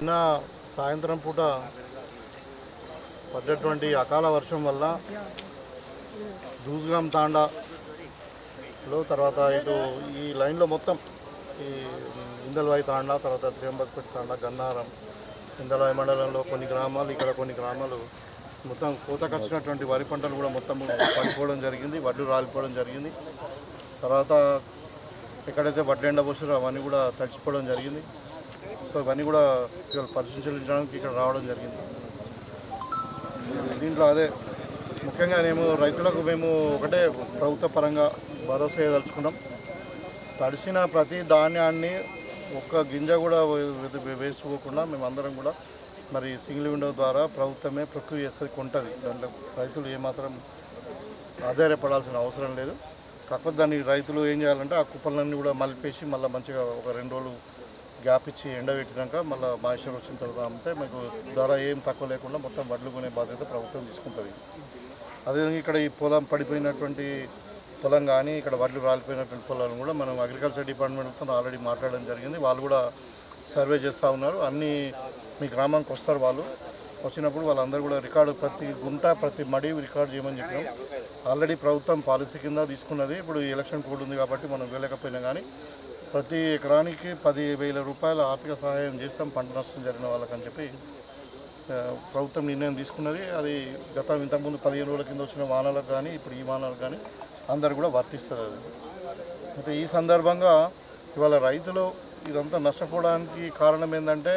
నిన్న సాయంత్రం పూట పడ్డటువంటి అకాల వర్షం వల్ల జూజ్గాం తాండాలో తర్వాత ఇటు ఈ లైన్లో మొత్తం ఈ ఇందల్వాయి తాండా తర్వాత త్రియంబక్పేట తాండా గన్నారం ఇందల్వాయి మండలంలో కొన్ని గ్రామాలు ఇక్కడ కొన్ని గ్రామాలు మొత్తం కోతకొచ్చినటువంటి వరి పంటలు కూడా మొత్తం పడిపోవడం జరిగింది వడ్లు రాలిపోవడం జరిగింది. తర్వాత ఎక్కడైతే వడ్లు ఎండబోసారో అవన్నీ కూడా తడిచిపోవడం జరిగింది. సో ఇవన్నీ కూడా ఇవాళ పరిశీలించడానికి ఇక్కడ రావడం జరిగింది. దీంట్లో అదే ముఖ్యంగా మేము రైతులకు మేము ఒకటే ప్రభుత్వ పరంగా భరోసా చేయదలుచుకున్నాం తడిసిన ప్రతి ధాన్యాన్ని ఒక్క గింజ కూడా వేసుకోకుండా మేమందరం కూడా మరి సింగిల్ విండో ద్వారా ప్రభుత్వమే ప్రక్రియ చేస్తుంది కొంటుంది. దాంట్లో రైతులు ఏమాత్రం ఆధారపడాల్సిన అవసరం లేదు. కాకపోతే దాన్ని రైతులు ఏం చేయాలంటే ఆ కుప్పలన్నీ కూడా మలిపేసి మళ్ళీ మంచిగా ఒక రెండు రోజులు గ్యాప్ ఇచ్చి ఎండబెట్టినాక మళ్ళీ మాయిశ్చర్ వచ్చిన తర్వాత అమ్మితే మీకు ధర ఏం తక్కువ లేకుండా మొత్తం వడ్లు కొనే బాధ్యత ప్రభుత్వం తీసుకుంటుంది. అదేవిధంగా ఇక్కడ ఈ పొలం పడిపోయినటువంటి పొలం కానీ ఇక్కడ వడ్లు రాలిపోయినటువంటి పొలాలను కూడా మనం అగ్రికల్చర్ డిపార్ట్మెంట్తో ఆల్రెడీ మాట్లాడడం జరిగింది. వాళ్ళు కూడా సర్వే చేస్తూ ఉన్నారు. అన్నీ మీ గ్రామానికి వస్తారు వాళ్ళు. వచ్చినప్పుడు వాళ్ళందరూ కూడా రికార్డు ప్రతి గుంట ప్రతి మడి రికార్డు చేయమని చెప్పినాం. ఆల్రెడీ ప్రభుత్వం పాలసీ కింద తీసుకున్నది. ఇప్పుడు ఎలక్షన్ కోడ్ ఉంది కాబట్టి మనం వెళ్ళకపోయినా కానీ ప్రతి ఎకరానికి పది వేల రూపాయల ఆర్థిక సహాయం చేస్తాం పంట నష్టం జరిగిన వాళ్ళకని చెప్పి ప్రభుత్వం నిర్ణయం తీసుకున్నది. అది గత ఇంతకుముందు పదిహేను రోజుల కింద వచ్చిన వానలకు కానీ ఇప్పుడు ఈ వాహనాలకు కానీ అందరు కూడా వర్తిస్తుంది అది. అయితే ఈ సందర్భంగా ఇవాళ రైతులు ఇదంతా నష్టపోవడానికి కారణం ఏంటంటే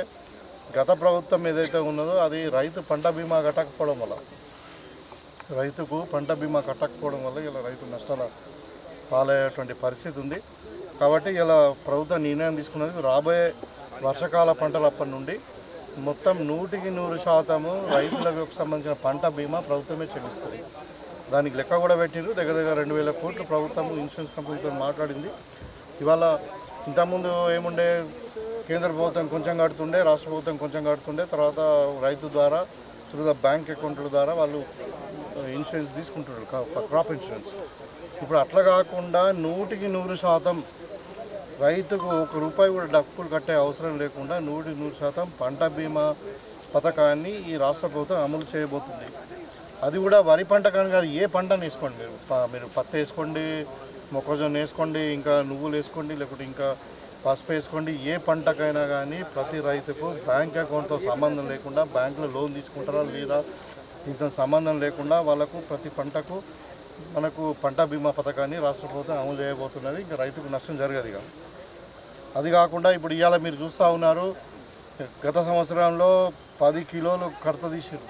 గత ప్రభుత్వం ఏదైతే ఉన్నదో అది రైతు పంట బీమా కట్టకపోవడం వల్ల రైతుకు పంట బీమా కట్టకపోవడం వల్ల ఇలా రైతు నష్టాల పాలయ్యేటువంటి పరిస్థితి ఉంది. కాబట్టి ఇలా ప్రభుత్వం నిర్ణయం తీసుకున్నది రాబోయే వర్షకాల పంటలప్పటి నుండి మొత్తం నూటికి నూరు శాతము రైతులకు సంబంధించిన పంట బీమా ప్రభుత్వమే చెల్లిస్తుంది. దానికి లెక్క కూడా పెట్టిండ్రు దగ్గర దగ్గర రెండు వేల కోట్లు ప్రభుత్వం ఇన్సూరెన్స్ కంపెనీతో మాట్లాడింది. ఇవాళ ఇంతకుముందు ఏముండే కేంద్ర ప్రభుత్వం కొంచెం కడుతుండే రాష్ట్ర ప్రభుత్వం కొంచెం కడుతుండే తర్వాత రైతు ద్వారా త్రూ ద బ్యాంక్ అకౌంట్ల ద్వారా వాళ్ళు ఇన్సూరెన్స్ తీసుకుంటున్నారు క్రాప్ ఇన్సూరెన్స్. ఇప్పుడు అట్లా కాకుండా నూటికి నూరు శాతం రైతుకు ఒక రూపాయి కూడా డబ్బులు కట్టే అవసరం లేకుండా నూటి నూరు శాతం పంట బీమా పథకాన్ని ఈ రాష్ట్ర ప్రభుత్వం అమలు చేయబోతుంది. అది కూడా వరి పంట కానీ కాదు ఏ పంటను వేసుకోండి మీరు? మీరు పత్తి వేసుకోండి మొక్కజొన్న వేసుకోండి ఇంకా నువ్వులు వేసుకోండి లేకుంటే ఇంకా పసుపు వేసుకోండి ఏ పంటకైనా కానీ ప్రతి రైతుకు బ్యాంక్ అకౌంట్తో సంబంధం లేకుండా బ్యాంకులో లోన్ తీసుకుంటారా లేదా? దీంతో సంబంధం లేకుండా వాళ్ళకు ప్రతి పంటకు మనకు పంట బీమా పథకాన్ని రాష్ట్ర ప్రభుత్వం అమలు చేయబోతున్నది. ఇంకా రైతుకు నష్టం జరగదు ఇక. అది కాకుండా ఇప్పుడు ఇవాళ మీరు చూస్తూ ఉన్నారు గత సంవత్సరంలో పది కిలోలు కడత తీసారు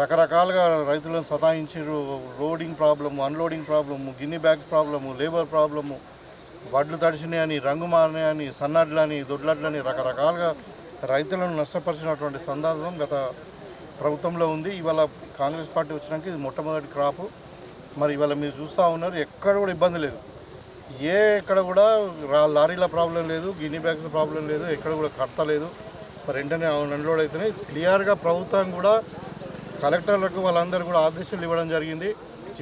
రకరకాలుగా రైతులను సతాయించారు loading problem unloading problem gunny bags problem labour problem వడ్లు తడిచినాయని రంగు మారినాయని సన్నడ్లని దొడ్లడ్లని రకరకాలుగా రైతులను నష్టపరిచినటువంటి సందర్భం గత ప్రభుత్వంలో ఉంది. ఇవాళ కాంగ్రెస్ పార్టీ వచ్చినాక ఇది మొట్టమొదటి క్రాపు. మరి ఇవాళ మీరు చూస్తూ ఉన్నారు ఎక్కడ కూడా ఇబ్బంది లేదు. ఏ ఎక్కడ కూడా లారీల ప్రాబ్లం లేదు గిన్నీ బ్యాగ్స్ ప్రాబ్లం లేదు ఎక్కడ కూడా కట్టలేదు లేదు మరి వెంటనే అన్లోడ్ అవుతున్నాయి క్లియర్గా ప్రభుత్వం కూడా కలెక్టర్లకు వాళ్ళందరూ కూడా ఆదేశాలు ఇవ్వడం జరిగింది.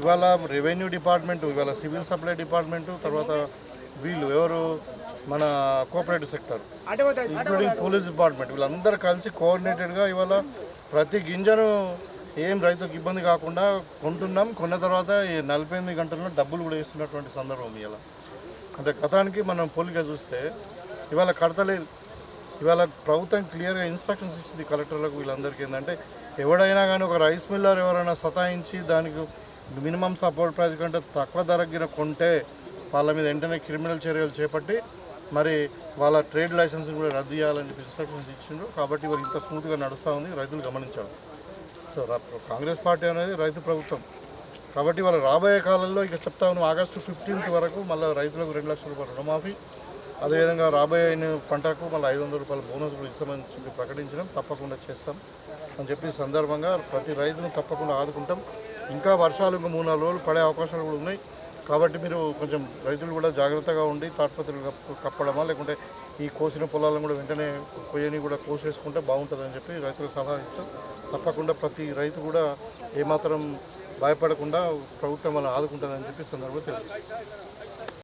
ఇవాళ రెవెన్యూ డిపార్ట్మెంట్ ఇవాళ సివిల్ సప్లై డిపార్ట్మెంటు తర్వాత వీళ్ళు ఎవరు? మన cooperative sector. Including police department. వీళ్ళందరూ కలిసి కోఆర్డినేటెడ్గా ఇవాళ ప్రతి గింజను ఏం రైతుకు ఇబ్బంది కాకుండా కొంటున్నాం. కొన్న తర్వాత ఈ నలభై ఎనిమిది గంటల్లో డబ్బులు కూడా వేస్తున్నటువంటి సందర్భం ఇలా అంటే గతానికి మనం పోలిక చూస్తే ఇవాళ కడతలేదు ఇవాళ ప్రభుత్వం క్లియర్గా ఇన్స్ట్రక్షన్స్ ఇచ్చింది కలెక్టర్లకు వీళ్ళందరికీ ఏంటంటే ఎవడైనా కానీ ఒక రైస్ మిల్లర్ ఎవరైనా సతాయించి దానికి మినిమం సపోర్ట్ ప్రైస్ కంటే తక్కువ ధరగిన కొంటే వాళ్ళ మీద వెంటనే క్రిమినల్ చర్యలు చేపట్టి మరి వాళ్ళ ట్రేడ్ లైసెన్స్ కూడా రద్దు చేయాలని చెప్పి ఇన్స్ట్రక్షన్స్ ఇచ్చిండ్రు. కాబట్టి ఇవాళ ఇంత స్మూత్గా నడుస్తూ ఉంది రైతులు గమనించాలి. సో కాంగ్రెస్ పార్టీ అనేది రైతు ప్రభుత్వం. కాబట్టి వాళ్ళ రాబోయే కాలంలో ఇక చెప్తా ఉన్నాం ఆగస్టు ఫిఫ్టీన్త్ వరకు మళ్ళీ రైతులకు రెండు లక్షల రూపాయలు రుణమాఫీ అదేవిధంగా రాబోయే పంటకు మళ్ళీ ఐదు వందల రూపాయల బోనస్ ఇస్తామని చెప్పి ప్రకటించడం తప్పకుండా చేస్తాం అని చెప్పి సందర్భంగా ప్రతి రైతును తప్పకుండా ఆదుకుంటాం. ఇంకా వర్షాలు ఇంకా మూడు నాలుగు రోజులు పడే అవకాశాలు కూడా ఉన్నాయి. కాబట్టి మీరు కొంచెం రైతులు కూడా జాగ్రత్తగా ఉండి తాట్పత్రులు కప్పడమా? లేకుంటే ఈ కోసిన పొలాలను కూడా వెంటనే కొయ్యని కూడా కోసేసుకుంటే బాగుంటుందని చెప్పి రైతులకు సలహా ఇస్తూ. తప్పకుండా ప్రతి రైతు కూడా ఏమాత్రం భయపడకుండా ప్రభుత్వం వాళ్ళని ఆదుకుంటుందని చెప్పి సందర్భంగా తెలుస్తుంది